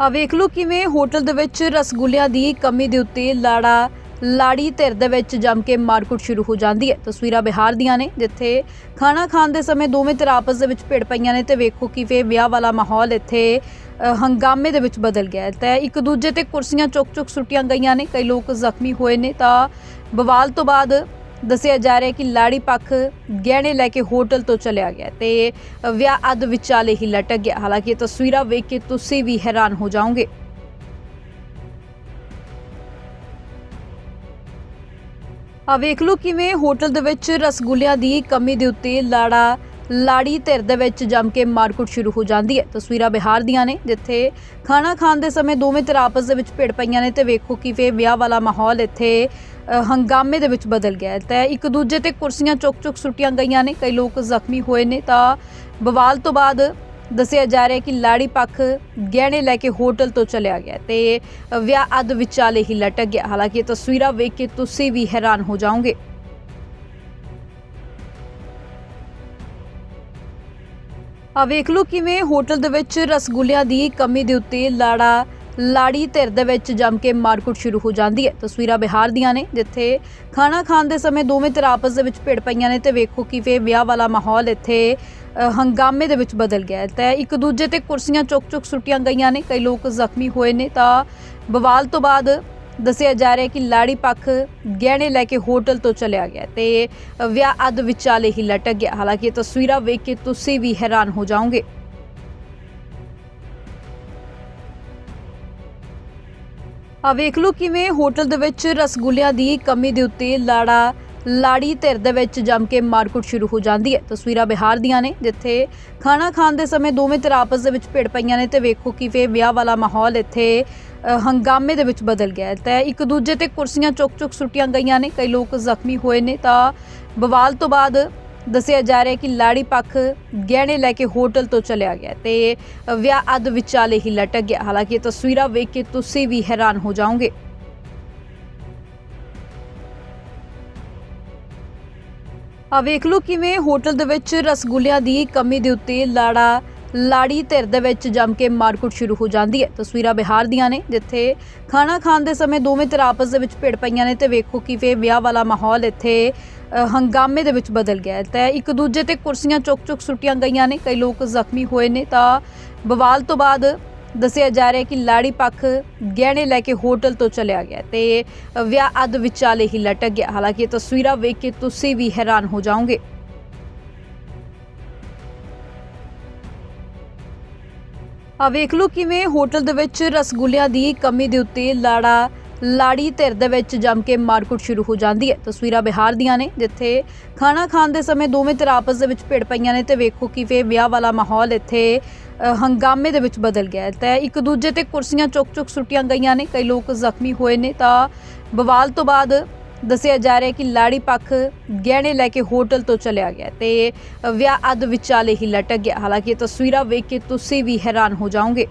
ਆ ਵੇਖ ਲਓ ਕਿਵੇਂ ਹੋਟਲ ਦੇ ਵਿੱਚ ਰਸਗੁੱਲਿਆਂ ਦੀ ਕਮੀ ਦੇ ਉੱਤੇ ਲਾੜਾ ਲਾੜੀ ਧਿਰ ਦੇ ਵਿੱਚ ਜੰਮ ਕੇ ਮਾਰਕੁੱਟ ਸ਼ੁਰੂ ਹੋ ਜਾਂਦੀ ਹੈ। ਤਸਵੀਰਾਂ ਬਿਹਾਰ ਦੀਆਂ ਨੇ, ਜਿੱਥੇ ਖਾਣਾ ਖਾਣ ਦੇ ਸਮੇਂ ਦੋਵੇਂ ਧਿਰ ਆਪਸ ਦੇ ਵਿੱਚ ਭਿੜ ਪਈਆਂ ਨੇ ਤੇ ਵੇਖੋ ਕਿਵੇਂ ਵਿਆਹ ਵਾਲਾ ਮਾਹੌਲ ਇੱਥੇ ਹੰਗਾਮੇ ਦੇ ਵਿੱਚ ਬਦਲ ਗਿਆ ਹੈ। ਤੇ ਇੱਕ ਦੂਜੇ ਤੇ ਕੁਰਸੀਆਂ ਚੁੱਕ-ਚੁੱਕ ਸੁੱਟੀਆਂ ਗਈਆਂ ਨੇ, ਕਈ ਲੋਕ ਜ਼ਖਮੀ ਹੋਏ ਨੇ ਤਾਂ ਬਵਾਲ ਤੋਂ ਬਾਅਦ ਦੱਸਿਆ ਜਾ ਰਿਹਾ ਹੈ ਕਿ ਲਾੜੀ ਪੱਖ ਗਹਿਣੇ ਲੈ ਕੇ ਹੋਟਲ ਤੋਂ ਚਲਿਆ ਗਿਆ ਤੇ ਵਿਆਹ ਅੱਧ ਵਿਚਾਲੇ ਹੀ ਲਟਕ ਗਿਆ। ਹਾਲਾਂਕਿ ਇਹ ਤਸਵੀਰਾਂ ਵੇਖ ਕੇ ਤੁਸੀਂ ਵੀ ਹੈਰਾਨ ਹੋ ਜਾਓਗੇ। ਆ ਵੇਖ ਲਓ ਕਿਵੇਂ ਹੋਟਲ ਦੇ ਵਿੱਚ ਰਸਗੁੱਲਿਆਂ ਦੀ ਕਮੀ ਦੇ ਉੱਤੇ ਲਾੜਾ ਲਾੜੀ ਧਿਰ ਦੇ ਵਿੱਚ ਜੰਮ ਕੇ ਮਾਰਕੁੱਟ ਸ਼ੁਰੂ ਹੋ ਜਾਂਦੀ ਹੈ। ਤਸਵੀਰਾਂ ਬਿਹਾਰ ਦੀਆਂ ਨੇ, ਜਿੱਥੇ ਖਾਣਾ ਖਾਣ ਦੇ ਸਮੇਂ ਦੋਵੇਂ ਧਿਰ ਆਪਸ ਦੇ ਵਿੱਚ ਭਿੜ ਪਈਆਂ ਨੇ ਤੇ ਵੇਖੋ ਕਿਵੇਂ ਵਿਆਹ ਵਾਲਾ ਮਾਹੌਲ ਇੱਥੇ ਹੰਗਾਮੇ ਦੇ ਵਿੱਚ ਬਦਲ ਗਿਆ ਹੈ। ਤੇ ਇੱਕ ਦੂਜੇ ਤੇ ਕੁਰਸੀਆਂ ਚੁੱਕ-ਚੁੱਕ ਸੁੱਟੀਆਂ ਗਈਆਂ ਨੇ, ਕਈ ਲੋਕ ਜ਼ਖਮੀ ਹੋਏ ਨੇ। ਤਾਂ ਬਵਾਲ ਤੋਂ ਬਾਅਦ ਦੱਸਿਆ ਜਾ ਰਿਹਾ ਕਿ ਲਾੜੀ ਪੱਖ ਗਹਿਣੇ ਲੈ ਕੇ ਹੋਟਲ ਤੋਂ ਚਲਿਆ ਗਿਆ ਤੇ ਵਿਆਹ ਅੱਧ ਵਿਚਾਲੇ ਹੀ ਲਟਕ ਗਿਆ। ਹਾਲਾਂਕਿ ਇਹ ਤਸਵੀਰਾਂ ਵੇਖ ਕੇ ਤੁਸੀਂ ਵੀ ਹੈਰਾਨ ਹੋ ਜਾਓਗੇ। ਵੇਖ ਲਓ ਕਿਵੇਂ ਹੋਟਲ ਦੇ ਵਿੱਚ ਰਸਗੁੱਲਿਆਂ ਦੀ ਕਮੀ ਦੇ ਉੱਤੇ ਲਾੜਾ ਲਾੜੀ ਧਿਰ ਦੇ ਵਿੱਚ ਜੰਮ ਕੇ ਮਾਰਕੁੱਟ ਸ਼ੁਰੂ ਹੋ ਜਾਂਦੀ ਹੈ। ਤਸਵੀਰਾਂ ਬਿਹਾਰ ਦੀਆਂ ਨੇ, ਜਿੱਥੇ ਖਾਣਾ ਖਾਣ ਦੇ ਸਮੇਂ ਦੋਵੇਂ ਧਿਰ ਆਪਸ ਦੇ ਵਿੱਚ ਭਿੜ ਪਈਆਂ ਨੇ ਤੇ ਵੇਖੋ ਕਿਵੇਂ ਵਿਆਹ ਵਾਲਾ ਮਾਹੌਲ ਇੱਥੇ ਹੰਗਾਮੇ ਦੇ ਵਿੱਚ ਬਦਲ ਗਿਆ ਹੈ। ਤੇ ਇੱਕ ਦੂਜੇ ਤੇ ਕੁਰਸੀਆਂ ਚੁੱਕ-ਚੁੱਕ ਸੁੱਟੀਆਂ ਗਈਆਂ ਨੇ, ਕਈ ਲੋਕ ਜ਼ਖਮੀ ਹੋਏ ਨੇ। ਤਾਂ ਬਵਾਲ ਤੋਂ ਬਾਅਦ ਦੱਸਿਆ ਜਾ ਰਿਹਾ ਕਿ ਲਾੜੀ ਪੱਖ ਗਹਿਣੇ ਲੈ ਕੇ ਹੋਟਲ ਤੋਂ ਚਲਿਆ ਗਿਆ ਤੇ ਵਿਆਹ ਅੱਧ ਵਿਚਾਲੇ ਹੀ ਲਟਕ ਗਿਆ। ਹਾਲਾਂਕਿ ਇਹ ਤਸਵੀਰਾਂ ਵੇਖ ਕੇ ਤੁਸੀਂ ਵੀ ਹੈਰਾਨ ਹੋ ਜਾਓਗੇ। ਆ ਵੇਖ ਲਓ ਕਿਵੇਂ ਹੋਟਲ ਦੇ ਵਿੱਚ ਰਸਗੁੱਲਿਆਂ ਦੀ ਕਮੀ ਦੇ ਉੱਤੇ ਲਾੜਾ ਲਾੜੀ ਧਿਰ ਦੇ ਵਿੱਚ ਜੰਮ ਕੇ ਮਾਰਕੁੱਟ ਸ਼ੁਰੂ ਹੋ ਜਾਂਦੀ ਹੈ। ਤਸਵੀਰਾਂ ਬਿਹਾਰ ਦੀਆਂ ਨੇ, ਜਿੱਥੇ ਖਾਣਾ ਖਾਣ ਦੇ ਸਮੇਂ ਦੋਵੇਂ ਧਿਰ ਆਪਸ ਦੇ ਵਿੱਚ ਭਿੜ ਪਈਆਂ ਨੇ ਤੇ ਵੇਖੋ ਕਿਵੇਂ ਵਿਆਹ ਵਾਲਾ ਮਾਹੌਲ ਇੱਥੇ ਹੰਗਾਮੇ ਦੇ ਵਿੱਚ ਬਦਲ ਗਿਆ ਹੈ। ਤੇ ਇੱਕ ਦੂਜੇ ਤੇ ਕੁਰਸੀਆਂ ਚੁੱਕ-ਚੁੱਕ ਸੁੱਟੀਆਂ ਗਈਆਂ ਨੇ। ਕਈ ਲੋਕ ਜ਼ਖਮੀ ਹੋਏ ਨੇ। ਤਾਂ ਬਵਾਲ ਤੋਂ ਬਾਅਦ ਦੱਸਿਆ ਜਾ ਰਿਹਾ ਕਿ ਲਾੜੀ ਪੱਖ ਗਹਿਣੇ ਲੈ ਕੇ ਹੋਟਲ ਤੋਂ ਚਲਿਆ ਗਿਆ ਤੇ ਵਿਆਹ ਅੱਧ ਵਿਚਾਲੇ ਹੀ ਲਟਕ ਗਿਆ। ਹਾਲਾਂਕਿ ਇਹ ਤਸਵੀਰਾਂ ਵੇਖ ਕੇ ਤੁਸੀਂ ਵੀ ਹੈਰਾਨ ਹੋ ਜਾਓਗੇ। ਆ ਵੇਖ ਲਓ ਕਿਵੇਂ ਹੋਟਲ ਦੇ ਵਿੱਚ ਰਸਗੁੱਲਿਆਂ ਦੀ ਕਮੀ ਦੇ ਉੱਤੇ ਲਾੜਾ ਲਾੜੀ ਧਿਰ ਦੇ ਵਿੱਚ ਜੰਮ ਕੇ ਮਾਰਕੁੱਟ ਸ਼ੁਰੂ ਹੋ ਜਾਂਦੀ ਹੈ। ਤਸਵੀਰਾਂ ਬਿਹਾਰ ਦੀਆਂ ਨੇ, ਜਿੱਥੇ ਖਾਣਾ ਖਾਣ ਦੇ ਸਮੇਂ ਦੋਵੇਂ ਧਿਰ ਆਪਸ ਦੇ ਵਿੱਚ ਭਿੜ ਪਈਆਂ ਨੇ ਤੇ ਵੇਖੋ ਕਿਵੇਂ ਵਿਆਹ ਵਾਲਾ ਮਾਹੌਲ ਇੱਥੇ ਹੰਗਾਮੇ ਦੇ ਵਿੱਚ ਬਦਲ ਗਿਆ ਹੈ। ਕਿ ਲਾੜੀ ਵਿਆਹ ਵਾਲਾ ਮਾਹੌਲ ਇੱਥੇ ਹੰਗਾਮੇ ਦੇ ਵਿੱਚ ਬਦਲ ਗਿਆ ਤੇ ਇੱਕ ਦੂਜੇ ਤੇ ਕੁਰਸੀਆਂ ਚੁੱਕ-ਚੁੱਕ ਸੁੱਟੀਆਂ ਗਈਆਂ ਨੇ, ਕਈ ਲੋਕ ਜ਼ਖਮੀ ਹੋਏ ਨੇ ਤਾਂ ਬਵਾਲ ਤੋਂ ਬਾਅਦ ਦੱਸਿਆ ਜਾ ਰਿਹਾ ਕਿ ਲਾੜੀ ਪੱਖ ਗਹਿਣੇ ਲੈ ਕੇ ਹੋਟਲ ਤੋਂ ਚਲਿਆ ਗਿਆ ਤੇ ਵਿਆਹ ਅੱਧ ਵਿਚਾਲੇ ਹੀ ਲਟਕ ਗਿਆ। ਹਾਲਾਂਕਿ ਇਹ ਤਸਵੀਰਾਂ ਵੇਖ ਕੇ ਤੁਸੀਂ ਵੀ ਹੈਰਾਨ ਹੋ ਜਾਓਗੇ। ਆ ਵੇਖ ਲਓ ਕਿਵੇਂ ਹੋਟਲ ਦੇ ਵਿੱਚ ਰਸਗੁੱਲਿਆਂ ਦੀ ਕਮੀ ਦੇ ਉੱਤੇ ਲਾੜਾ ਲਾੜੀ ਧਿਰ ਦੇ ਵਿੱਚ ਜੰਮ ਕੇ ਮਾਰਕੁੱਟ ਸ਼ੁਰੂ ਹੋ ਜਾਂਦੀ ਹੈ। ਤਸਵੀਰਾਂ ਬਿਹਾਰ ਦੀਆਂ ਨੇ, ਜਿੱਥੇ ਖਾਣਾ ਖਾਣ ਦੇ ਸਮੇਂ ਦੋਵੇਂ ਧਿਰ ਆਪਸ ਦੇ ਵਿੱਚ ਭਿੜ ਪਈਆਂ ਨੇ ਤੇ ਵੇਖੋ ਕਿਵੇਂ ਵਿਆਹ ਵਾਲਾ ਮਾਹੌਲ ਇੱਥੇ ਹੰਗਾਮੇ ਦੇ ਵਿੱਚ ਬਦਲ ਗਿਆ ਹੈ। ਤੇ ਇੱਕ ਦੂਜੇ ਤੇ ਕੁਰਸੀਆਂ ਚੁੱਕ-ਚੁੱਕ ਸੁੱਟੀਆਂ ਗਈਆਂ ਨੇ, ਕਈ ਲੋਕ ਜ਼ਖਮੀ ਹੋਏ ਨੇ। ਤਾਂ ਬਵਾਲ ਤੋਂ ਬਾਅਦ ਦੱਸਿਆ ਜਾ ਰਿਹਾ ਕਿ ਲਾੜੀ ਪੱਖ ਗਹਿਣੇ ਲੈ ਕੇ ਹੋਟਲ ਤੋਂ ਚਲਿਆ ਗਿਆ ਤੇ ਵਿਆਹ ਅੱਧ ਵਿਚਾਲੇ ਹੀ ਲਟਕ ਗਿਆ। ਹਾਲਾਂਕਿ ਇਹ ਤਸਵੀਰਾਂ ਵੇਖ ਕੇ ਤੁਸੀਂ ਵੀ ਹੈਰਾਨ ਹੋ ਜਾਓਗੇ।